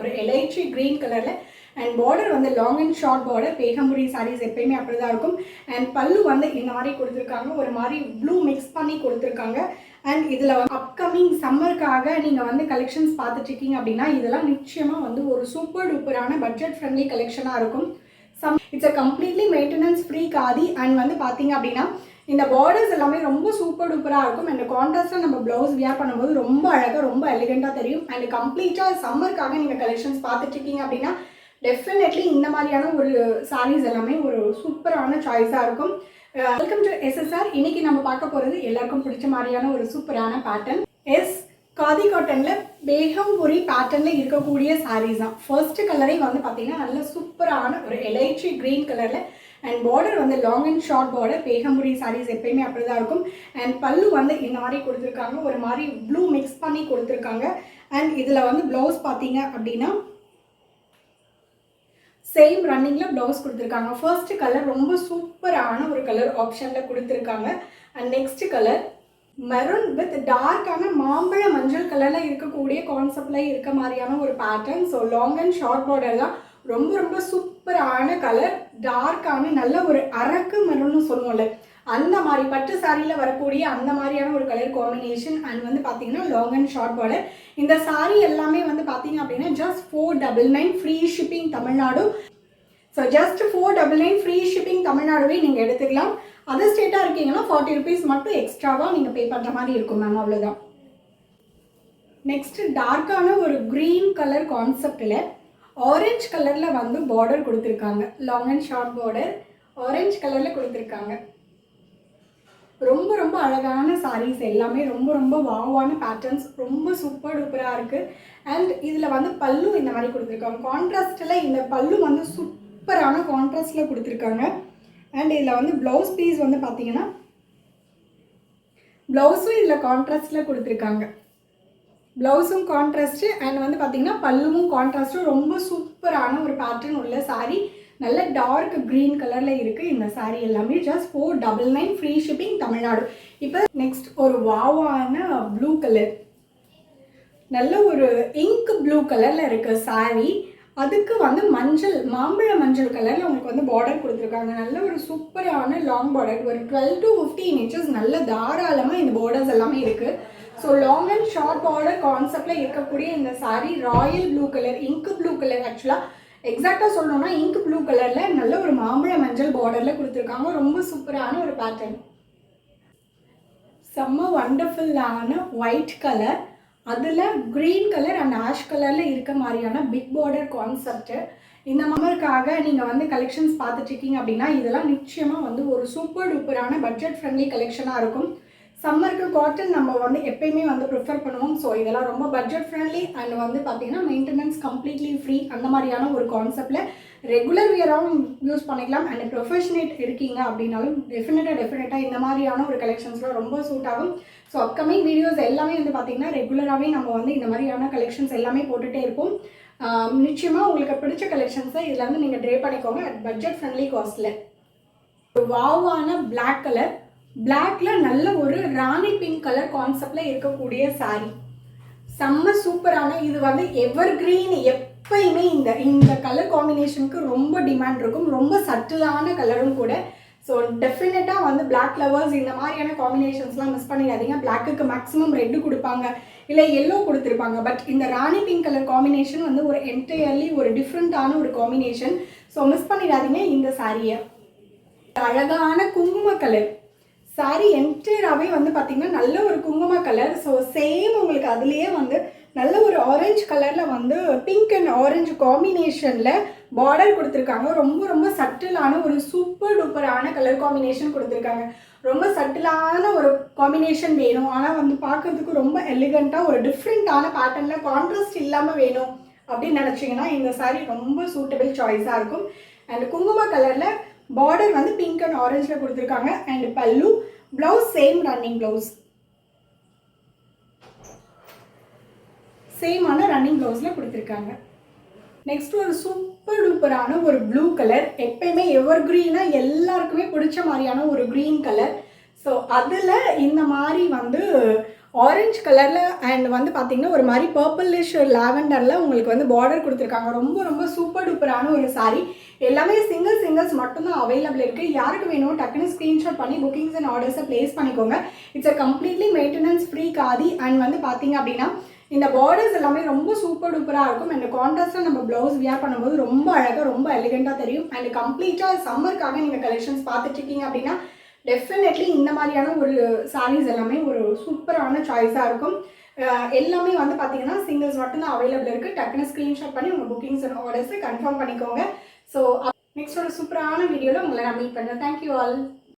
ஒரு எலைட்ரி க்ரீன் கலரில் அண்ட் பார்டர் வந்து long and short border Begampuri saris எப்பயுமே அப்படி தான் இருக்கும். அண்ட் பல்லு வந்து இந்த மாதிரி கொடுத்துருக்காங்க. ஒரு மாதிரி ப்ளூ மிக்ஸ் பண்ணி கொடுத்துருக்காங்க. அண்ட் இதில் அப்கமிங் சம்மருக்காக நீங்கள் வந்து கலெக்ஷன்ஸ் பார்த்துட்டு இருக்கீங்க அப்படின்னா இதெல்லாம் நிச்சயமாக வந்து ஒரு சூப்பர் டூப்பரான பட்ஜெட் ஃப்ரெண்ட்லி கலெக்ஷனாக இருக்கும். Some it's a completely maintenance free khadi and வந்து பார்த்தீங்க அப்படின்னா இந்த பார்டர்ஸ் எல்லாமே ரொம்ப சூப்பர் டூப்பராக இருக்கும். அண்ட் கான்ட்ராஸ்டாக நம்ம ப்ளவுஸ் வியர் பண்ணும்போது ரொம்ப அழகாக ரொம்ப எலிகெண்ட்டாக தெரியும். அண்ட் கம்ப்ளீட்டாக சம்மருக்காக நீங்கள் கலெக்ஷன்ஸ் பார்த்துட்டு இருக்கீங்க அப்படின்னா டெஃபினெட்லி இந்த மாதிரியான ஒரு சாரீஸ் எல்லாமே ஒரு சூப்பரான சாய்ஸாக இருக்கும். வெல்கம் டு எஸ்எஸ்ஆர் இன்னைக்கு நம்ம பார்க்க போகிறது எல்லாருக்கும் பிடிச்ச மாதிரியான ஒரு சூப்பரான பேட்டர்ன் எஸ் காதி காட்டனில் பேகம்புரி பேட்டர்னில் இருக்கக்கூடிய சாரீஸ் தான். ஃபர்ஸ்ட் கலரே வந்து பார்த்தீங்கன்னா நல்ல சூப்பரான ஒரு எலைட்ரி க்ரீன் கலரில் அண்ட் பார்டர் வந்து long and short border Begampuri saris எப்பயுமே அப்படி தான் இருக்கும். அண்ட் பல்லு வந்து இந்த மாதிரி கொடுத்துருக்காங்க. ஒரு மாதிரி ப்ளூ மிக்ஸ் பண்ணி கொடுத்துருக்காங்க. அண்ட் இதில் வந்து ப்ளவுஸ் பார்த்தீங்க அப்படின்னா சேம் ரன்னிங்கில் ப்ளவுஸ் கொடுத்துருக்காங்க. ஃபர்ஸ்ட் கலர் ரொம்ப சூப்பரான ஒரு கலர் ஆப்ஷனில் கொடுத்துருக்காங்க. And next colour maroon with டார்க்கான மாம்பழ மஞ்சள் கலரில் இருக்கக்கூடிய கான்செப்டில் இருக்க மாதிரியான ஒரு pattern so long and short border தான் ரொம்ப ரொம்ப சூப்பரான கலர் டார்க்கான நல்ல ஒரு அரக்கு மரம்னு சொல்லுவோம்ல. அந்த மாதிரி பட்டு சாரியில் வரக்கூடிய அந்த மாதிரியான ஒரு கலர் காம்பினேஷன் அண்ட் வந்து பார்த்தீங்கன்னா லாங் அண்ட் ஷார்ட் பார்டர் இந்த சாரி எல்லாமே வந்து பார்த்தீங்க அப்படின்னா just four double nine free shipping Tamil Nadu. So just four double nine free shipping தமிழ்நாடுவே நீங்கள் எடுத்துக்கலாம். அதர் ஸ்டேட்டாக இருக்கீங்கன்னா ஃபார்ட்டி ருபீஸ் மட்டும் எக்ஸ்ட்ராவாக நீங்கள் பே பண்ணுற மாதிரி இருக்கும் மேம் அவ்வளோதான் நெக்ஸ்ட் டார்க்கான ஒரு க்ரீன் கலர் கான்செப்டில் ஆரஞ்சு கலரில் வந்து பார்டர் கொடுத்துருக்காங்க. Long and short border orange கலரில் கொடுத்துருக்காங்க. ரொம்ப ரொம்ப அழகான சாரீஸ் எல்லாமே ரொம்ப ரொம்ப வாவான பேட்டர்ன்ஸ் ரொம்ப சூப்பர் டூப்பராக இருக்குது அண்ட் இதில் வந்து பல்லு இந்த மாதிரி கொடுத்துருக்காங்க. கான்ட்ராஸ்டில் இந்த பல்லு வந்து சூப்பரான கான்ட்ராஸ்டில் கொடுத்துருக்காங்க. அண்ட் இதில் வந்து ப்ளவுஸ் பீஸ் வந்து பார்த்தீங்கன்னா ப்ளவுஸும் இதில் கான்ட்ராஸ்டில் கொடுத்துருக்காங்க. ப்ளவுஸும் கான்ட்ராஸ்ட்டு அண்ட் வந்து பார்த்தீங்கன்னா பல்லுவும் கான்ட்ராஸ்ட்டும் ரொம்ப சூப்பரான ஒரு பேட்டர்ன் உள்ள saree. நல்ல டார்க் க்ரீன் கலரில் இருக்குது இந்த saree எல்லாமே. Just four double nine free shipping Tamil Nadu. இப்போ நெக்ஸ்ட் ஒரு வாவான ப்ளூ கலர் நல்ல ஒரு இங்க் ப்ளூ கலரில் இருக்க சாரீ அதுக்கு வந்து மஞ்சள் மாம்பழ மஞ்சள் கலரில் உங்களுக்கு வந்து பார்டர் கொடுத்துருக்காங்க. நல்ல ஒரு சூப்பரான லாங் பார்டர் ஒரு டுவெல் டு ஃபிஃப்டீன் இன்ச்சஸ் நல்ல தாராளமாக இந்த பார்டர்ஸ் எல்லாமே இருக்குது so long and short border கான்செப்டில் இருக்கக்கூடிய இந்த sari royal blue colour ink blue colour ஆக்சுவலாக எக்ஸாக்டாக சொல்லணும்னா இங்க் ப்ளூ கலரில் நல்ல ஒரு மாம்பழ மஞ்சள் பார்டரில் கொடுத்துருக்காங்க. ரொம்ப சூப்பரான ஒரு பேட்டர்ன் செம்ம வண்டர்ஃபுல்லான ஒயிட் கலர் அதில் க்ரீன் கலர் அண்ட் ஆஷ் கலரில் இருக்க மாதிரியான பிக் பார்டர் கான்செப்ட் இந்த மம்மருக்காக நீங்கள் வந்து கலெக்ஷன்ஸ் பார்த்துட்ருக்கீங்க அப்படின்னா இதெல்லாம் நிச்சயமாக வந்து ஒரு சூப்பர் டூப்பரான பட்ஜெட் ஃப்ரெண்ட்லி கலெக்ஷனாக இருக்கும். சம்மருக்கு காட்டன் நம்ம வந்து எப்பயுமே வந்து ப்ரிஃபர் பண்ணுவோம். ஸோ இதெல்லாம் ரொம்ப பட்ஜெட் ஃப்ரெண்ட்லி அண்ட் வந்து பார்த்தீங்கன்னா மெயின்டெனன்ஸ் கம்ப்ளீட்லி ஃப்ரீ அந்த மாதிரியான ஒரு கான்செப்டில் ரெகுலர் வியராகவும் யூஸ் பண்ணிக்கலாம். அண்ட் ப்ரொஃபஷனேட் இருக்கீங்க அப்படின்னாலும் டெஃபினட்டாக டெஃபினட்டாக இந்த மாதிரியான ஒரு கலெக்ஷன்ஸ்லாம் ரொம்ப சூட் ஆகும். ஸோ அப்கமிங் வீடியோஸ் எல்லாமே வந்து பார்த்தீங்கன்னா ரெகுலராகவே நம்ம வந்து இந்த மாதிரியான கலெக்ஷன்ஸ் எல்லாமே போட்டுகிட்டே இருப்போம். நிச்சயமாக உங்களுக்கு பிடிச்ச கலெக்ஷன்ஸை இதில் வந்து நீங்கள் ட்ரே பண்ணிக்கோங்க. அட் பட்ஜெட் ஃப்ரெண்ட்லி காஸ்ட்டில் ஒரு வாவான பிளாக் கலர் பிளாக்ல நல்ல ஒரு ராணி பிங்க் கலர் கான்செப்ட்ல இருக்கக்கூடிய saree. செம்ம சூப்பரான இது வந்து எவர் கிரீன் எப்பயுமே இந்த இந்த கலர் காம்பினேஷனுக்கு ரொம்ப டிமாண்ட் இருக்கும். ரொம்ப சட்டிலான கலரும் கூட. ஸோ டெஃபினட்டாக வந்து பிளாக் லவர்ஸ் இந்த மாதிரியான காம்பினேஷன்ஸ்லாம் மிஸ் பண்ணிடாதீங்க. பிளாக்குக்கு மேக்ஸிமம் ரெட்டு கொடுப்பாங்க. இல்லை எல்லோ கொடுத்துருப்பாங்க. பட் இந்த ராணி பிங்க் கலர் காம்பினேஷன் வந்து ஒரு என்டையர்லி ஒரு டிஃப்ரெண்ட்டான ஒரு காம்பினேஷன் ஸோ மிஸ் பண்ணிடாதீங்க இந்த சாரியை அழகான குங்கும கலர் சாரி என்டையராகவே வந்து பார்த்தீங்கன்னா நல்ல ஒரு குங்கும கலர் ஸோ சேம் உங்களுக்கு அதுலேயே வந்து நல்ல ஒரு ஆரஞ்சு கலரில் வந்து பிங்க் அண்ட் ஆரஞ்சு காம்பினேஷனில் பார்டர் கொடுத்துருக்காங்க. ரொம்ப ரொம்ப சட்டிலான ஒரு சூப்பர் டூப்பரான கலர் காம்பினேஷன் கொடுத்துருக்காங்க. ரொம்ப சட்டிலான ஒரு காம்பினேஷன் வேணும். ஆனால் வந்து பார்க்கறதுக்கு ரொம்ப எலிகண்ட்டாக ஒரு டிஃப்ரெண்ட்டான பேட்டர்னில் கான்ட்ராஸ்ட் இல்லாமல் வேணும் அப்படின்னு நினச்சிங்கன்னா இந்த saree ரொம்ப சூட்டபிள் சாய்ஸாக இருக்கும். அண்ட் குங்கும கலரில் பார்டர் வந்து பிங்க் அண்ட் ஆரஞ்சில் கொடுத்துருக்காங்க. And pallu blouse same running blouse சேமான running ப்ளவுஸில் கொடுத்துருக்காங்க. நெக்ஸ்ட் ஒரு சூப்பர் டூப்பரான ஒரு ப்ளூ கலர் எப்பயுமே எவர் க்ரீனாக எல்லாருக்குமே பிடிச்ச மாதிரியான ஒரு க்ரீன் கலர் ஸோ அதில் இந்த மாதிரி வந்து ஆரஞ்சு கலரில் அண்ட் வந்து பார்த்தீங்கன்னா ஒரு மாதிரி பர்பிளிஷ் லாவெண்டரில் உங்களுக்கு வந்து பார்டர் கொடுத்துருக்காங்க. ரொம்ப ரொம்ப சூப்பர் டூப்பரான ஒரு சாரீ எல்லாமே சிங்கிள் சிங்கிள்ஸ் மட்டும்தான் அவைலபிள் இருக்குது யாருக்கு வேணும் டக்குன்னு ஸ்க்ரீன்ஷாட் பண்ணி புக்கிங்ஸ் அண்ட் ஆர்டர்ஸை ப்ளேஸ் பண்ணிக்கோங்க. It's a completely maintenance free khadi and வந்து பார்த்தீங்க அப்படின்னா இந்த பார்டர்ஸ் எல்லாமே ரொம்ப சூப்பர் டூப்பராக இருக்கும். அண்ட் கான்ட்ராஸ்ட்டாக நம்ம ப்ளவுஸ் வியர் பண்ணும்போது ரொம்ப அழகாக ரொம்ப எலிகெண்ட்டாக தெரியும். அண்ட் கம்ப்ளீட்டாக சம்மருக்காக நீங்கள் கலெக்ஷன்ஸ் பார்த்துட்டு இருக்கீங்க அப்படின்னா டெஃபினெட்லி இந்த மாதிரியான ஒரு சாரீஸ் எல்லாமே ஒரு சூப்பரான சாய்ஸாக இருக்கும். எல்லாமே வந்து பார்த்தீங்கன்னா சிங்கிள்ஸ் மட்டும்தான் அவைலபிள் இருக்குது டக்குன்னு ஸ்க்ரீன்ஷாட் பண்ணி உங்கள் புக்கிங்ஸ் அண்ட் ஆர்டர்ஸை கன்ஃபார்ம் பண்ணிக்கோங்க. ஸோ நெக்ஸ்ட் ஒரு சூப்பரான வீடியோவில் உங்களை நான் மீட் பண்ணுறேன் தேங்க்யூ ஆல்